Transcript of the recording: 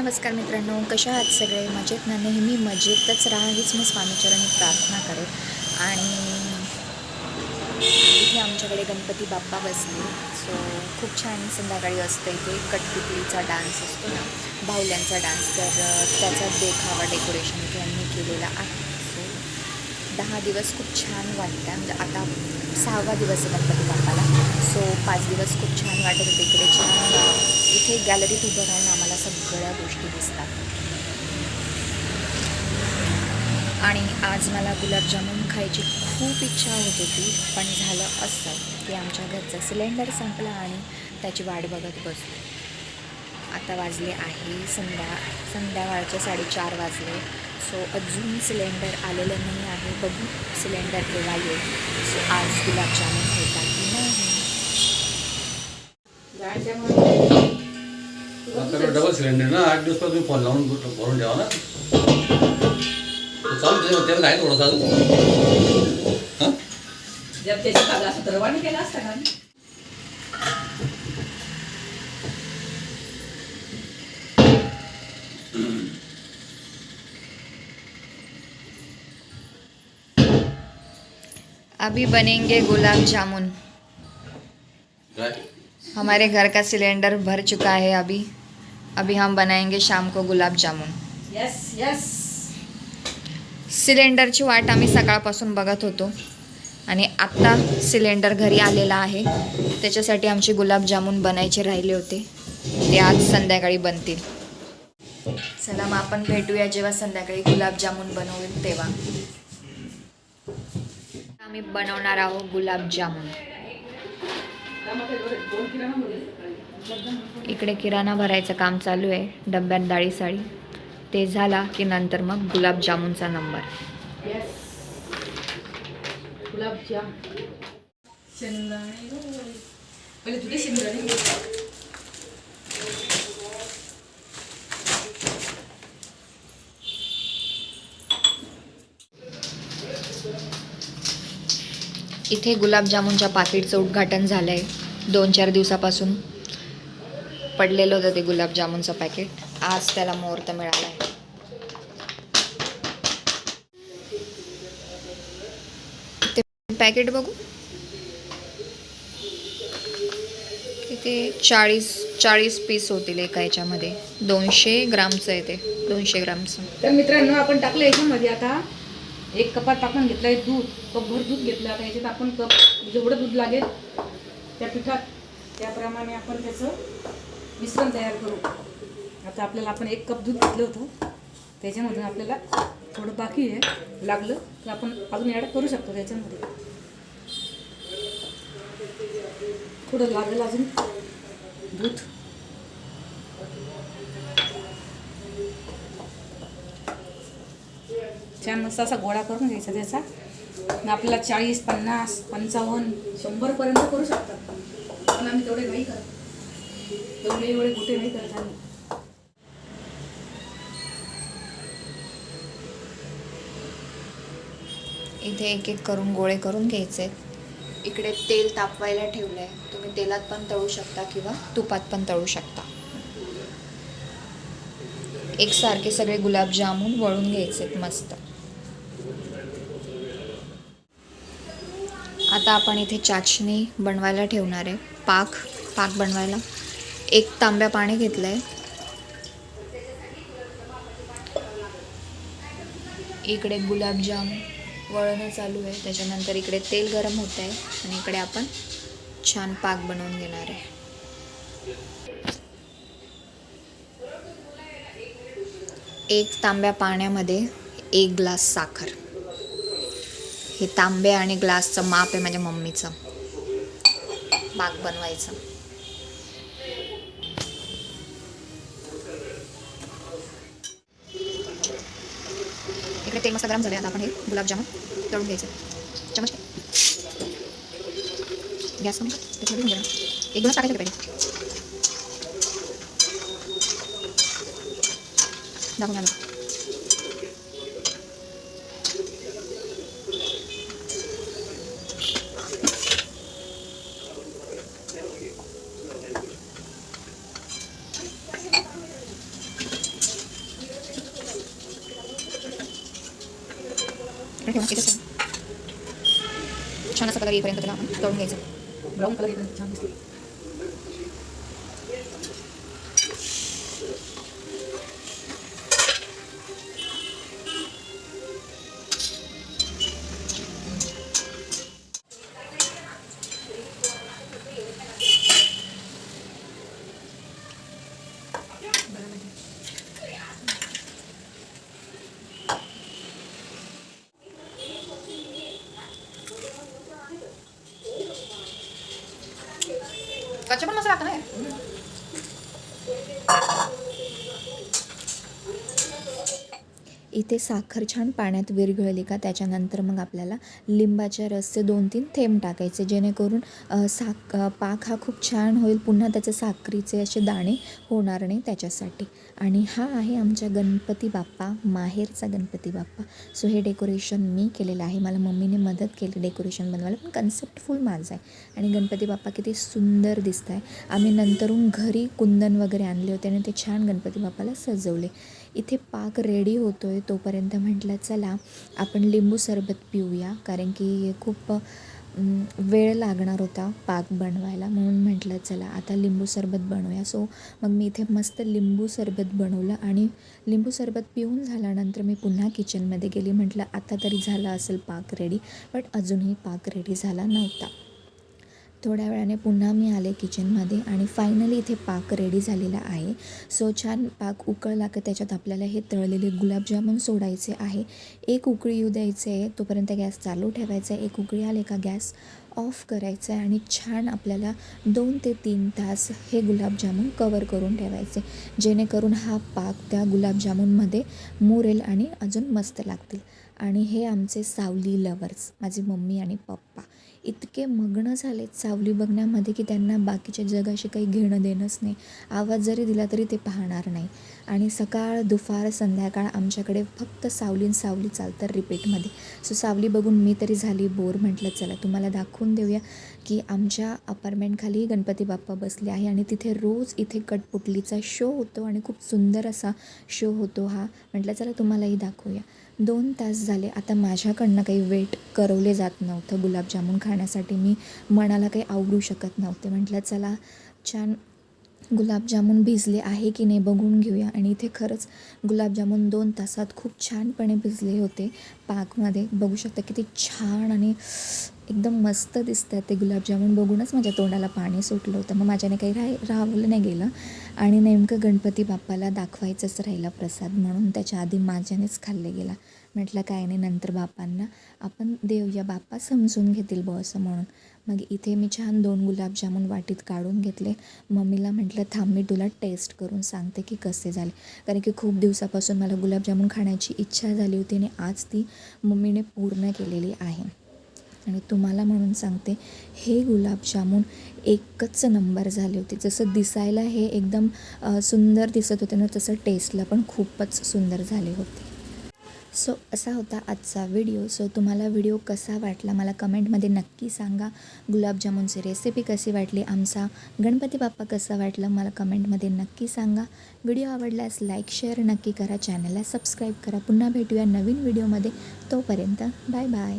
नमस्कार मित्रांनो कशा आहात सगळे? मजेत ना? नेहमी मजेतच राहा हीच मी स्वामीचरणी प्रार्थना करेन. आणि इथे आमच्याकडे गणपती बाप्पा बसले. सो खूप छान संध्याकाळी असतं इथे कटपुतलीचा डान्स असतो ना बाहुल्यांचा डान्स तर त्याचा देखावा डेकोरेशन इथे यांनी केलेला आहे. सो दहा दिवस खूप छान वाटतं म्हणजे आता सहावा दिवस आहे गणपती बाप्पाला. सो पाच दिवस खूप छान वाटत होते इकडे. छान इथे गॅलरीत उभं राहून आम्हाला सगळ्या गोष्टी दिसतात. आणि आज मला गुलाबजामुन खायची खूप इच्छा होत होती पण झालं असं. की आमच्या घरचा सिलेंडर संपला आणि त्याची वाट बघत बसलो. आता वाजले आहे संध्या संध्याकाळचे साडेचार वाजले. सो अजून सिलेंडर आलेलं नाही आहे. बघू सिलेंडर केव्हा येईल. सो आज गुलाबजामुन होता की नाही? आता डबल सिलेंडर ना आठ दिवस तुम्ही फोन लावून भरून ठेवा ना. तो चालू त्याला आहे थोडं चालू हां? अभी बनेंगे गुलाब जामुन। हमारे घर का सिलेंडर भर चुका है अभी। अभी हम बनाएंगे शाम को गुलाब जामुन। यस यस सिलेंडरची वाट आम्ही सकाळपासून बघत होतो आणि आत्ता सिलेंडर घरी आलेला आहे. त्याच्यासाठी आमचे गुलाबजामुन बनायचे राहिले होते. ते आज संध्याकाळी बनतील. चला मग आपण भेटूया जेव्हा संध्याकाळी गुलाबजामुन बनवू तेव्हा. आम्ही बनवणार आहोत गुलाबजामुन इकडे किराणा भरायचं काम चालू आहे डब्यात डाळी साळी. ते झाला की नंतर मग गुलाबजामुनचा नंबर. इथे गुलाबजामुनच्या पाकिटचं उद्घाटन झालं आहे दोन चार दिवसापासून. पडलेलं होतं ते गुलाबजामुनचं पॅकेट आज त्याला मुहूर्त मिळाला आहे. ते पॅकेट बघू. किती? चाळीस चाळीस पीस होतील एका याच्यामध्ये. दोनशे ग्रामचं आहे ते. दोनशे ग्रामचं. तर मित्रांनो आपण टाकलं याच्यामध्ये आता. एक कपात टाकून घेतलंय दूध. कपभर दूध घेतलं. आता याच्यात आपण कप जेवढं दूध लागेल त्या पिठात. त्याप्रमाणे आपण त्याचं मिश्रण तयार करू. आता आपल्याला आपण एक कप दूध घेतलं होतं. त्याच्यामधून आपल्याला थोडं बाकी आहे लागलं तर आपण अजून ॲड करू शकतो त्याच्यामध्ये. थोडं लागेल अजून दूध. छान मस्त असा गोळा करून घ्यायचा त्याचा. आपल्याला चाळीस पन्नास पंचावन्न शंभरपर्यंत करू शकतात पण आम्ही तेवढे नाही करत. एवढे कुठे नाही इथे एक एक करून गोळे करून घ्यायचे. इकडे तेल तापवायला ठेवलं आहे तुम्ही तेलात पण तळू शकता किंवा तुपात पण तळू शकता. एकसारखे सगळे गुलाबजामुन वळून घ्यायचे मस्त. आता आपण इथे चाचणी बनवायला ठेवणार आहे. पाक पाक बनवायला. एक तांब्या पाणी घेतलं आहे इकडे गुलाबजाम वळणं चालू आहे. त्याच्यानंतर इकडे तेल गरम होत आहे आणि इकडे आपण छान पाक बनवून घेणार आहे. एक तांब्या पाण्यामध्ये एक ग्लास साखर. हे तांबे आणि ग्लासचं माप आहे माझ्या मम्मीचं. पाक बनवायचं. इकडे तेल मस्त गरम झालं आहे आता आपण हे गुलाबजामुन तळून घ्यायचं. चमच. गॅस कमी त्याच्यामध्ये घेऊन एक ग्लास टाकायचं पाहिजे दाखवून आलं मला. इकडे ठेवून इथेच ठेवून. छान असा कलर येईपर्यंत त्याला आपण तळून घ्यायचं ब्राऊन कलर येतो छान दिसते कच्चा पण मसाला टाकणार इथे साखर छान पाण्यात विरघळली का? त्याच्यानंतर मग आपल्याला लिंबाच्या रसचे दोन तीन थेंब टाकायचे जेणेकरून साख पाक हा खूप छान होईल. पुन्हा त्याचे साखरीचे असे दाणे होणार नाही त्याच्यासाठी. आणि हा आहे आमच्या गणपती बाप्पा माहेरचा गणपती बाप्पा. सो हे डेकोरेशन मी केलेलं आहे. मला मम्मीने मदत केली डेकोरेशन बनवायला पण कन्सेप्ट फुल माझा आहे. आणि गणपती बाप्पा किती सुंदर दिसत आहे आम्ही नंतरून घरी कुंदन वगैरे आणले होते आणि ते छान गणपती बाप्पाला सजवले. इथे पाक रेडी होतो आहे तोपर्यंत म्हटलं चला आपण लिंबू सरबत पिऊया. कारण की खूप वेळ लागणार होता पाक बनवायला. म्हणून म्हटलं चला आता लिंबू सरबत बनवूया. सो मग मी इथे मस्त लिंबू सरबत बनवलं आणि लिंबू सरबत पिऊन झाल्यानंतर मी पुन्हा किचनमध्ये गेली. म्हटलं आता तरी झाला असेल पाक रेडी बट अजूनही पाक रेडी झाला नव्हता. थोड्या वेळाने पुन्हा मी आले किचनमध्ये आणि फायनली इथे पाक रेडी झालेला आहे. सो छान पाक उकळला की त्याच्यात आपल्याला हे तळलेले गुलाबजामुन सोडायचे आहे. एक उकळी येऊ द्यायचे आहे तोपर्यंत गॅस चालू ठेवायचा आहे. एक उकळी आले का गॅस ऑफ करायचा आहे आणि छान आपल्याला दोन ते तीन तास हे गुलाबजामुन कवर करून ठेवायचे. जेणेकरून हा पाक त्या गुलाबजामुनमध्ये मुरेल आणि अजून मस्त लागतील. आणि हे आमचे सावली लवर्स माझी मम्मी आणि पप्पा. इतके मग्न झालेत सावली बघण्यामध्ये की त्यांना बाकीच्या जगाशी काही घेणं देणंच नाही. आवाज जरी दिला तरी ते पाहणार नाही. आणि सकाळ दुपार संध्याकाळ आमच्याकडे फक्त सावलीन सावली चालतं रिपीटमध्ये सो सावली बघून मी तरी झाली बोर. म्हटलं चला तुम्हाला दाखवून देऊया. की आमच्या अपार्टमेंटखाली गणपती बाप्पा बसले आहे आणि तिथे रोज इथे कटपुटलीचा शो होतो आणि खूप सुंदर असा शो होतो हा. म्हटलं चला तुम्हालाही दाखवूया. दोन तास झाले. आता माझ्याकडनं काही वेट करवले जात नव्हतं गुलाबजामुन खाण्यासाठी. मी मनाला काही आवडू शकत नव्हते. म्हटलं चला छान गुलाबजामुन भिजले आहे की नाही बघून घेऊया. आणि इथे खरंच गुलाबजामुन दोन तासात खूप छानपणे भिजले होते. पाकमध्ये बघू शकता किती छान आणि एकदम मस्त दिसतात ते गुलाबजामुन. बघूनच माझ्या तोंडाला पाणी सुटलं होतं. मग माझ्याने काही राह राहवलं नाही गेलं. आणि नेमकं गणपती बाप्पाला दाखवायचंच राहिलं प्रसाद म्हणून. त्याच्या आधी माझ्यानेच खाल्ले गेला. म्हटलं काय नाही नंतर बापांना आपण देऊया बाप्पा समजून घेतील बुवा असं म्हणून. मग इथे मी छान दोन गुलाबजामुन वाटीत काढून घेतले. मम्मीला म्हटलं थांब मी तुला टेस्ट करून सांगते की कसे झाले. कारण की खूप दिवसापासून मला गुलाबजामुन खाण्याची इच्छा झाली होती आणि आज ती मम्मीने पूर्ण केलेली आहे. आणि तुम्हाला म्हणून सांगते हे गुलाबजामुन एकच नंबर झाले होते. जसं दिसायला हे एकदम सुंदर दिसत होते ना तसं टेस्टला पण खूपच सुंदर झाले होते. सो असा होता आजचा व्हिडिओ सो तुम्हाला व्हिडिओ कसा वाटला मला कमेंटमध्ये नक्की सांगा. गुलाबजामुनची रेसिपी कशी वाटली? आमचा गणपती बाप्पा कसा वाटला? मला कमेंटमध्ये नक्की सांगा. व्हिडिओ आवडल्यास लाईक शेअर नक्की करा. चॅनलला सबस्क्राईब करा. पुन्हा भेटूया नवीन व्हिडिओमध्ये तोपर्यंत बाय बाय